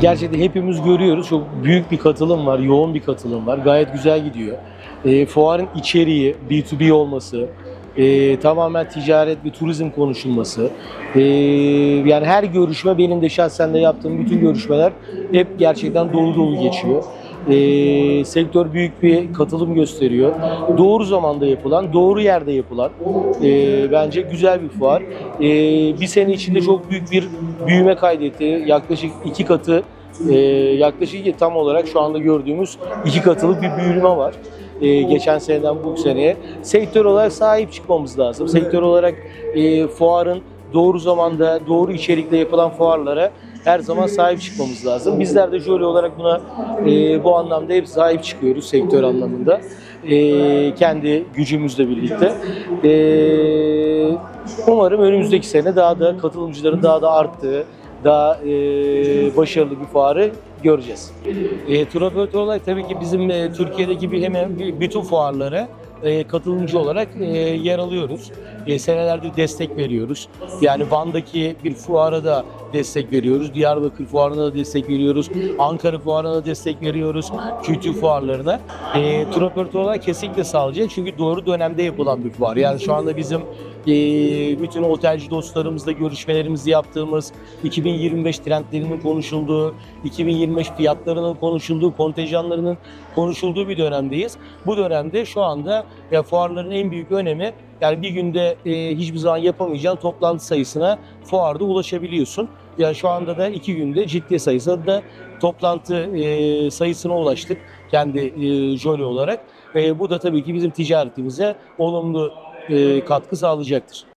gerçekten hepimiz görüyoruz. Çok büyük bir katılım var, yoğun bir katılım var. Gayet güzel gidiyor. E, fuarın içeriği, B2B olması, e, tamamen ticaret ve turizm konuşulması. E, yani her görüşme benim de şahsen de yaptığım bütün görüşmeler hep gerçekten dolu dolu geçiyor. E, sektör büyük bir katılım gösteriyor. Doğru zamanda yapılan, doğru yerde yapılan e, bence güzel bir fuar. E, bir sene içinde çok büyük bir büyüme kaydetti. Yaklaşık iki katı e, yaklaşık tam olarak şu anda gördüğümüz iki katılık bir büyüme var. E, geçen seneden bu seneye. Sektör olarak sahip çıkmamız lazım. Sektör olarak e, fuarın doğru zamanda, doğru içerikle yapılan fuarlara her zaman sahip çıkmamız lazım. Bizler de Jolly olarak buna e, bu anlamda hep sahip çıkıyoruz sektör anlamında. E, kendi gücümüzle birlikte. E, umarım önümüzdeki sene daha da katılımcıların daha da arttığı, daha e, başarılı bir fuarı göreceğiz. E, tur operatörü olarak tabii ki bizim e, Türkiye'deki bir hemen bütün fuarlara e, katılımcı olarak e, yer alıyoruz. E, destek veriyoruz. Yani Van'daki bir fuara da destek veriyoruz. Diyarbakır fuarına da destek veriyoruz. Ankara fuarına da destek veriyoruz. Kültür fuarlarına. E, tur operatörü olarak kesinlikle sağlayacak. Çünkü doğru dönemde yapılan bir fuar. Yani şu anda bizim e, bütün otelci dostlarımızla görüşmelerimizi yaptığımız, 2025 trendlerinin konuşulduğu, 2025 fiyatlarının konuşulduğu, kontenjanlarının konuşulduğu bir dönemdeyiz. Bu dönemde şu anda ya fuarların en büyük önemi yani bir günde e, hiçbir zaman yapamayacağın toplantı sayısına fuarda ulaşabiliyorsun. Yani şu anda da iki günde ciddi sayısında da toplantı e, sayısına ulaştık kendi e, Jolly olarak. E, bu da tabii ki bizim ticaretimize olumlu e, katkı sağlayacaktır.